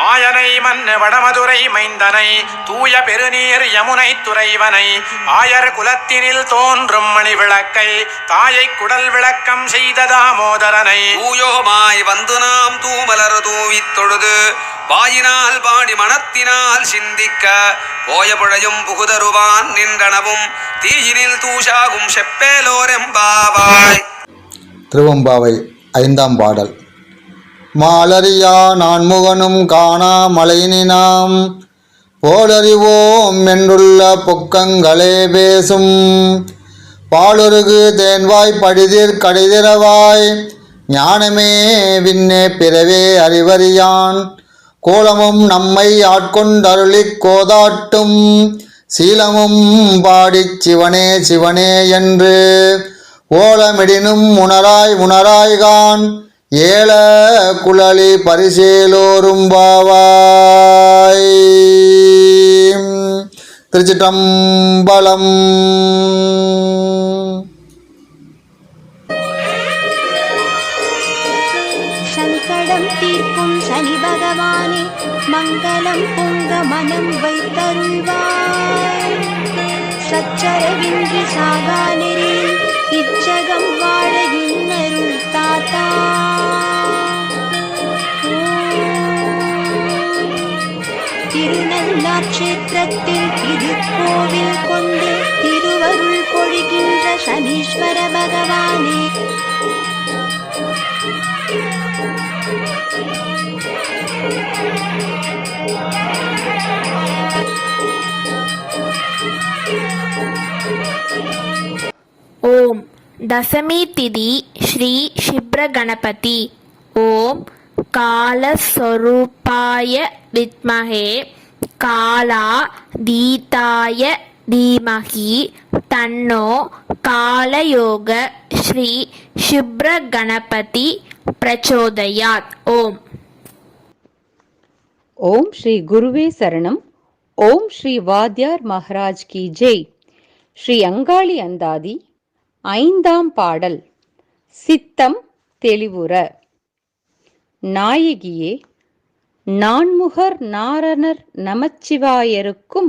மாயனை மன்னு வடமதுரை மைந்தனை தூய பெருநீர் யமுனை துறைவனை. ஆயர் குலத்தினில் தோன்றும் மணி விளக்கை தாயை குடல் விளக்கம் செய்த தாமோதரனை. தூயோமாய் வந்து நாம் தூமலர் தூவித் தொழுது வாயினால் பாடி மனத்தினால் சிந்திக்க. போய புழையும் புகுதருவான் நின்றனவும் தீயினில் தூஷாகும் செப்பேலோரெம்பாவாய் திருவம்பாவை ஐந்தாம் பாடல். மாலறியா நான் முகனும் காணா மலையினாம் போலறிவோம் என்றுள்ள பொக்கங்களே பேசும். பாலுருகு தேன்வாய் படிதிர் கடிதிரவாய் ஞானமே விண்ணே பிறவே அறிவறியான். கோலமும் நம்மை ஆட்கொண்டருளிக் கோதாட்டும். சீலமும் பாடிச் சிவனே சிவனே என்று. ஓலமிடினும் உணராய் உணராய்கான். ஏல குழலி பரிசேலோரும் பாவாய் திருச்சிற்றம்பலம். சங்கடம் தீர்க்கும் சனி பகவானே மங்களம் பொங்க மனம் வைத்தருள்வாய். சச்சரவின்றி சாகா நெறியில் இச்சகம் வாழ இன்னருள் தாத்தா. கஷேத்திரத்தில் திருக்கோவில் கொண்டு திருவருள் பொழிகின்ற சனீஸ்வர பகவானே. ஓம் தசமி திதி ஸ்ரீ ஷிப்ர கணபதி ஓம் காலஸ்வரூபாய வித்மகே. காலா தீதாய தீமகி தன்னோ காலயோக ஸ்ரீ சுப்ர கணபதி பிரச்சோதயாத். ஓம். ஓம் ஸ்ரீ குருவே சரணம். ஓம் ஸ்ரீ வாத்யார் மகராஜ் கி ஜெய். ஸ்ரீ அங்காளி அந்தாதி ஐந்தாம் பாடல். சித்தம் தெளிவுற. நாயகியே நான்முகர் நாரணர் நமச்சிவாயருக்கும்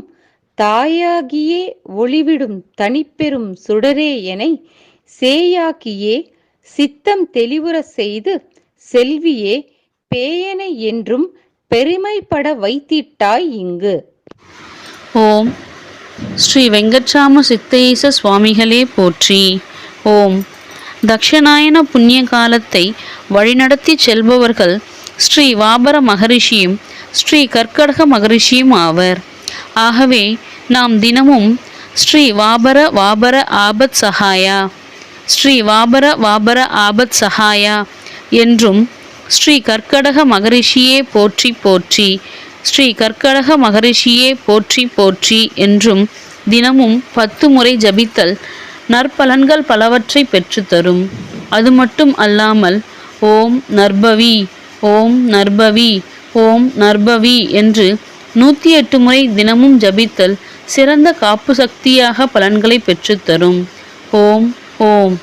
தாயாகியே ஒளிவிடும் தனிப்பெரும் சுடரே என சேயாக்கியே சித்தம் தெளிவுற செய்து செல்வியே பேயனை என்றும் பெருமைப்பட வைத்திட்டாய் இங்கு. ஓம். ஸ்ரீ வெங்கட்ராம சித்தேச சுவாமிகளே போற்றி. ஓம். தக்ஷநாயன புண்ணிய காலத்தை வழிநடத்தி செல்பவர்கள் ஸ்ரீ வாபர மகரிஷியும் ஸ்ரீ கற்கடக மகரிஷியும் ஆவர். ஆகவே நாம் தினமும் ஸ்ரீ வாபர வாபர ஆபத் சஹாயா ஸ்ரீ வாபர வாபர ஆபத் சஹாயா என்றும் ஸ்ரீ கற்கடக மகரிஷியே போற்றி போற்றி ஸ்ரீ கற்கடக மகரிஷியே போற்றி போற்றி என்றும் தினமும் பத்து முறை ஜபித்தல் நற்பலன்கள் பலவற்றை பெற்றுத்தரும். அது மட்டும் அல்லாமல் ஓம் நர்பவி ஓம் நர்பவி ஓம் நர்பவி என்று நூற்றி எட்டு முறை தினமும் ஜபித்தல் சிறந்த காப்பு சக்தியாக பலன்களை பெற்றுத்தரும் ஓம் ஓம்.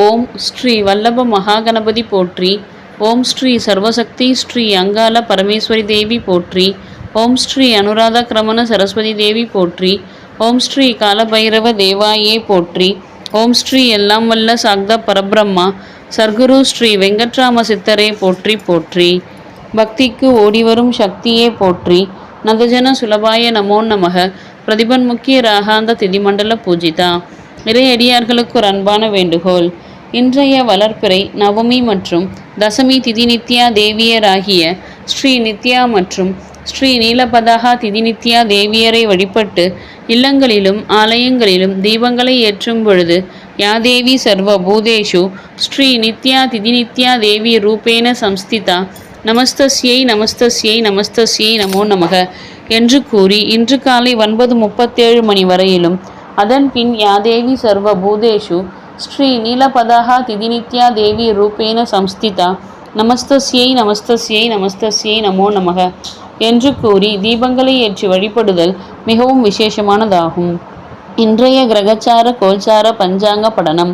ஓம் ஸ்ரீ வல்லப மகாகணபதி போற்றி ஓம் ஸ்ரீ சர்வசக்தி ஸ்ரீ அங்காள பரமேஸ்வரி தேவி போற்றி ஓம் ஸ்ரீ அனுராதா கிரமண சரஸ்வதி தேவி போற்றி ஓம் ஸ்ரீ காலபைரவ தேவாயே போற்றி ஓம் ஸ்ரீ எல்லாம் வல்ல சாக்தா பரபிரம்மா. சர்க்குரு ஸ்ரீ வெங்கட்ராம சித்தரே போற்றி போற்றி. பக்திக்கு ஓடிவரும் சக்தியே போற்றி. நதஜன சுலபாய நமோ நமக. பிரதிபன்முக்கிய ராகாந்த திதிமண்டல பூஜிதா. இறையடியார்களுக்கு ஒரு அன்பான வேண்டுகோள். இன்றைய வளர்ப்பிறை நவமி மற்றும் தசமி திதி நித்யா தேவியராகிய ஸ்ரீ நித்யா மற்றும் ஸ்ரீ நீலபதகா திதிநித்யா தேவியரை வழிபட்டு இல்லங்களிலும் ஆலயங்களிலும் தீபங்களை ஏற்றும் பொழுது யாதேவி சர்வ பூதேஷு ஸ்ரீ நித்யா திதிநித்யா தேவி ரூபேன சம்ஸ்திதா நமஸ்தஸ்யை நமஸ்தஸ்யை நமஸ்தஸ்யை நமோ நமக என்று கூறி இன்று காலை ஒன்பது முப்பத்தேழு மணி வரையிலும் அதன் பின் யாதேவி சர்வ பூதேஷு ஸ்ரீ நீலபதகா திதிநித்யா தேவி ரூபேன சம்ஸ்திதா நமஸ்தஸ்யை நமஸ்தஸ்யை நமஸ்தஸ்யை நமோ நமக என்று கூறி தீபங்களை ஏற்றி வழிபடுதல் மிகவும் விசேஷமானதாகும். இன்றைய கிரகச்சார கோல்சார பஞ்சாங்க படனம்.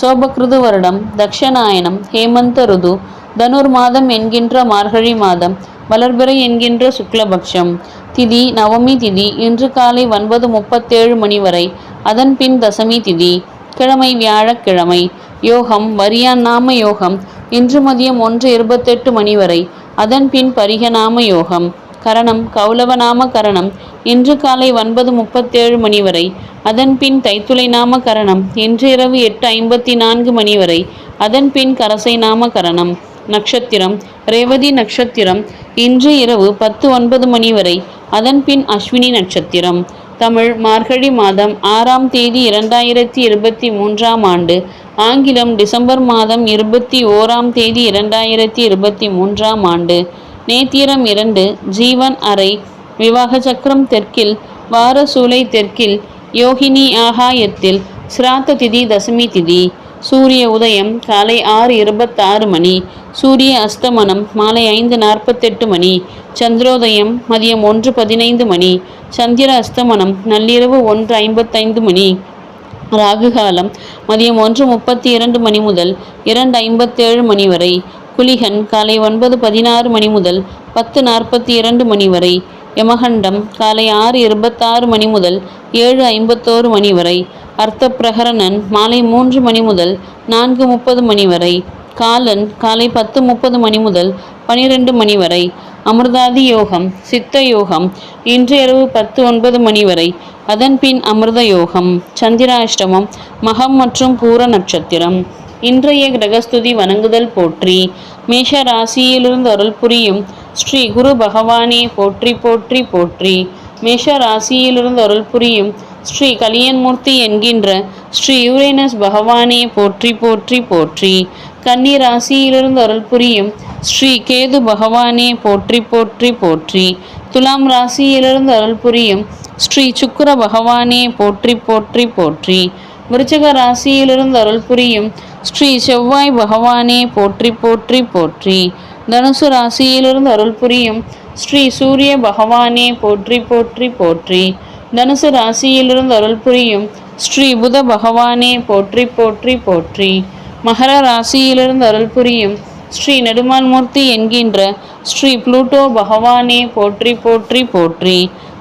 சோபகிருது வருடம் தக்ஷநாயனம் ஹேமந்த ருது தனுர் மாதம் என்கின்ற மார்கழி மாதம் வளர்பிறை என்கின்ற சுக்லபக்ஷம் திதி நவமி திதி இன்று காலை ஒன்பது முப்பத்தேழு மணி வரை அதன் பின் தசமி திதி கிழமை வியாழக்கிழமை யோகம் வரியாநாம யோகம் இன்று மதியம் ஒன்று இருபத்தெட்டு மணி வரை அதன் பின் பரிகநாம யோகம். கரணம் கௌலவநாம கரணம் இன்று காலை ஒன்பது முப்பத்தேழு மணி வரை அதன் பின் தைத்துளை நாம கரணம் இன்று இரவு எட்டு ஐம்பத்தி நான்கு மணி வரை அதன் பின் கரசை நாம கரணம். நட்சத்திரம் ரேவதி நட்சத்திரம் இன்று இரவு பத்து ஒன்பது மணி வரை அதன் பின் அஸ்வினி நட்சத்திரம். தமிழ் மார்கழி மாதம் ஆறாம் தேதி இரண்டாயிரத்தி இருபத்தி மூன்றாம் ஆண்டு ஆங்கிலம் டிசம்பர் மாதம் இருபத்தி ஓராம் தேதி இரண்டாயிரத்தி இருபத்தி மூன்றாம் ஆண்டு. நேத்திரம் இரண்டு ஜீவன் அறை விவாக சக்கரம் தெற்கில் வாரசூலை தெற்கில் யோகினி ஆகாயத்தில் சிராத்த திதி தசமி திதி சூரிய உதயம் காலை ஆறு இருபத்தாறு மணி சூரிய அஸ்தமனம் மாலை ஐந்து நாற்பத்தெட்டு மணி சந்திரோதயம் மதியம் ஒன்று பதினைந்து மணி சந்திர அஸ்தமனம் நள்ளிரவு ஒன்று ஐம்பத்தைந்து மணி ராகுகாலம் மதியம் ஒன்று முப்பத்தி இரண்டு மணி முதல் இரண்டு ஐம்பத்தேழு மணி வரை குலிகன் காலை ஒன்பது பதினாறு மணி முதல் பத்து நாற்பத்தி இரண்டு மணி வரை யமகண்டம் காலை ஆறு இருபத்தாறு மணி முதல் ஏழு ஐம்பத்தோரு மணி வரை அர்த்த பிரகரணன் மாலை மூன்று மணி முதல் நான்கு முப்பது மணி வரை காலன் காலை பத்து முப்பது மணி முதல் பனிரெண்டு மணி வரை அமிர்தாதி யோகம் சித்த யோகம் இன்று இரவு பத்து ஒன்பது மணி வரை. அதன்பின் அமிர்த யோகம் சந்திராஷ்டமம் மகம் மற்றும் பூர நட்சத்திரம். இன்றைய கிரகஸ்துதி வணங்குதல் போற்றி. மேஷ ராசியிலிருந்து அருள் புரியும் ஸ்ரீ குரு பகவானே போற்றி போற்றி போற்றி. மேஷ ராசியிலிருந்து அருள் புரியும் ஸ்ரீ கலியன்மூர்த்தி என்கின்ற ஸ்ரீ யூரேனஸ் பகவானே போற்றி போற்றி போற்றி. கன்னி ராசியிலிருந்து அருள் புரியும் ஸ்ரீ கேது பகவானே போற்றி போற்றி போற்றி. துலாம் ராசியிலிருந்து அருள் புரியும் ஸ்ரீ சுக்கர பகவானே போற்றி போற்றி போற்றி. விருச்சக ராசியிலிருந்து அருள் புரியும் ஸ்ரீ செவ்வாய் பகவானே போற்றி போற்றி போற்றி. தனுசு ராசியிலிருந்து அருள் புரியும் ஸ்ரீ சூரிய பகவானே போற்றி போற்றி போற்றி. தனுசு ராசியிலிருந்து அருள் புரியும் ஸ்ரீ புத பகவானே போற்றி போற்றி போற்றி. மகர ராசியிலிருந்து அருள் புரியும் ஸ்ரீ நெடுமான்மூர்த்தி என்கின்ற ஸ்ரீ புளூட்டோ பகவானே போற்றி போற்றி போற்றி.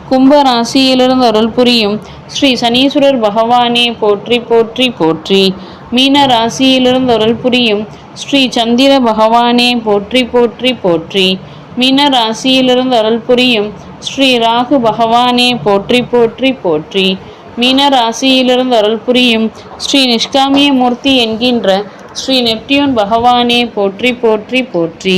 கும்ப ராசியிலிருந்து அருள் புரியும் ஸ்ரீ சனீஸ்வரர் பகவானே போற்றி போற்றி போற்றி. மீன ராசியிலிருந்து அருள் புரியும் ஸ்ரீ சந்திர பகவானே போற்றி போற்றி போற்றி. மீன ராசியிலிருந்து அருள் புரியும் ஸ்ரீ ராகு பகவானே போற்றி போற்றி போற்றி. மீன ராசியிலிருந்து அருள் புரியும் ஸ்ரீ நிஷ்காமிய மூர்த்தி என்கின்ற ஸ்ரீ நெப்டியூன் பகவானே போற்றி போற்றி போற்றி.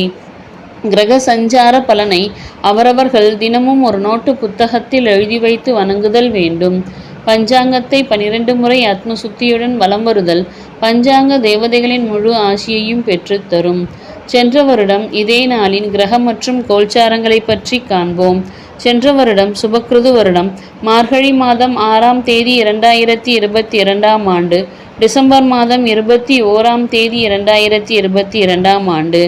கிரக சஞ்சார பலனை அவரவர்கள் தினமும் ஒரு நோட்டு புத்தகத்தில் எழுதி வைத்து வணங்குதல் வேண்டும். பஞ்சாங்கத்தை பனிரெண்டு முறை ஆத்ம சுத்தியுடன் வலம் வருதல் பஞ்சாங்க தேவதைகளின் முழு ஆசியையும் பெற்றுத்தரும் சென்ற வருடம் இதே நாளின் கிரக மற்றும் கோல்சாரங்களை பற்றி காண்போம். சென்ற வருடம் சுபக்கிருது வருடம் மார்கழி மாதம் ஆறாம் தேதி இரண்டாயிரத்தி இருபத்தி இரண்டாம் ஆண்டு டிசம்பர் மாதம் இருபத்தி ஓராம் தேதி இரண்டாயிரத்தி இருபத்தி இரண்டாம் ஆண்டு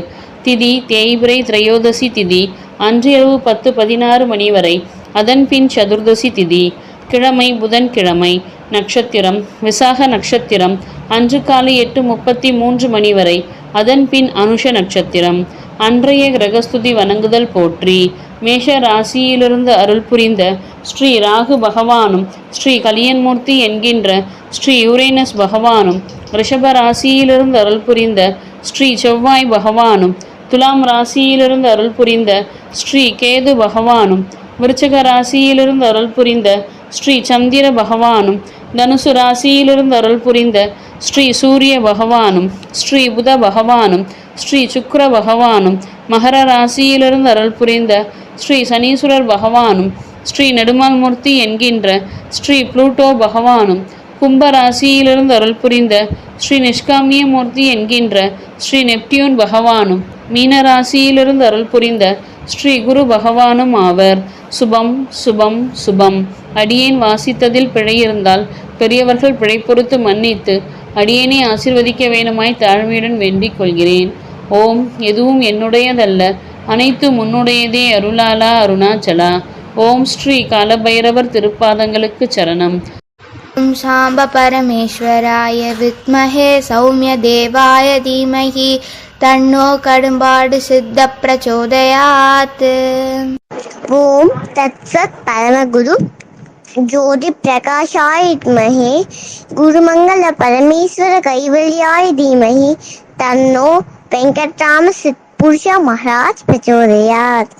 திதி தேய்பிரை திரையோதசி திதி அன்றிரவு பத்து பதினாறு மணி வரை அதன் பின் சதுர்தசி திதி கிழமை புதன்கிழமை நட்சத்திரம் விசாக நட்சத்திரம் அன்று காலை எட்டு முப்பத்தி மூன்று மணி வரை அதன் பின் அனுஷ நட்சத்திரம் அன்றைய கிரகஸ்துதி வணங்குதல் போற்றி. மேஷ ராசியிலிருந்து அருள் புரிந்த ஸ்ரீ ராகு பகவானும் ஸ்ரீ கலியன்மூர்த்தி என்கின்ற ஸ்ரீ யூரேனஸ் பகவானும் ரிஷப ராசியிலிருந்து அருள் புரிந்த ஸ்ரீ செவ்வாய் பகவானும் துலாம் ராசியிலிருந்து அருள் புரிந்த ஸ்ரீ கேது பகவானும் விருச்சக ராசியிலிருந்து அருள் புரிந்த ஸ்ரீ சந்திர பகவானும் தனுசு ராசியிலிருந்து அருள் புரிந்த ஸ்ரீ சூரிய பகவானும் ஸ்ரீ புத பகவானும் ஸ்ரீ சுக்கர பகவானும் மகர ராசியிலிருந்து அருள் புரிந்த ஸ்ரீ சனீஸ்வரர் பகவானும் ஸ்ரீ நெடுமால்மூர்த்தி என்கின்ற ஸ்ரீ புளூட்டோ பகவானும் கும்ப ராசியிலிருந்து அருள் புரிந்த ஸ்ரீ நிஷ்காமிய மூர்த்தி என்கின்ற ஸ்ரீ நெப்டியூன் பகவானும் மீன ராசியிலிருந்து அருள் புரிந்த ஸ்ரீ குரு பகவானும் ஆவர் சுபம் சுபம் சுபம் அடியேன் வாசித்ததில் பிழை இருந்தால் பெரியவர்கள் பிழை பொறுத்து மன்னித்து அடியேனை ஆசிர்வதிக்க வேணுமாய் தாழ்மையுடன் வேண்டிக் கொள்கிறேன் ஓம் எதுவும் என்னுடையதல்ல அனைத்து முன்னுடையதே அருளாலா அருணாச்சலா ஓம் ஸ்ரீ காலபைரவர் திருப்பாதங்களுக்கு சரணம் ॐ शाम्ब परमेश्वराय विद्महे सौम्यदेवाय धीमहि तन्नो कडुम्बाड् सिद्धप्रचोदयात् ॐ तत्सत् परमगुरु ज्योतिप्रकाशाय विद्महे गुरुमङ्गलपरमेश्वरकैवल्याय धीमहि तन्नो वेङ्कटरामसिद्धपुरुषमहाराज प्रचोदयात्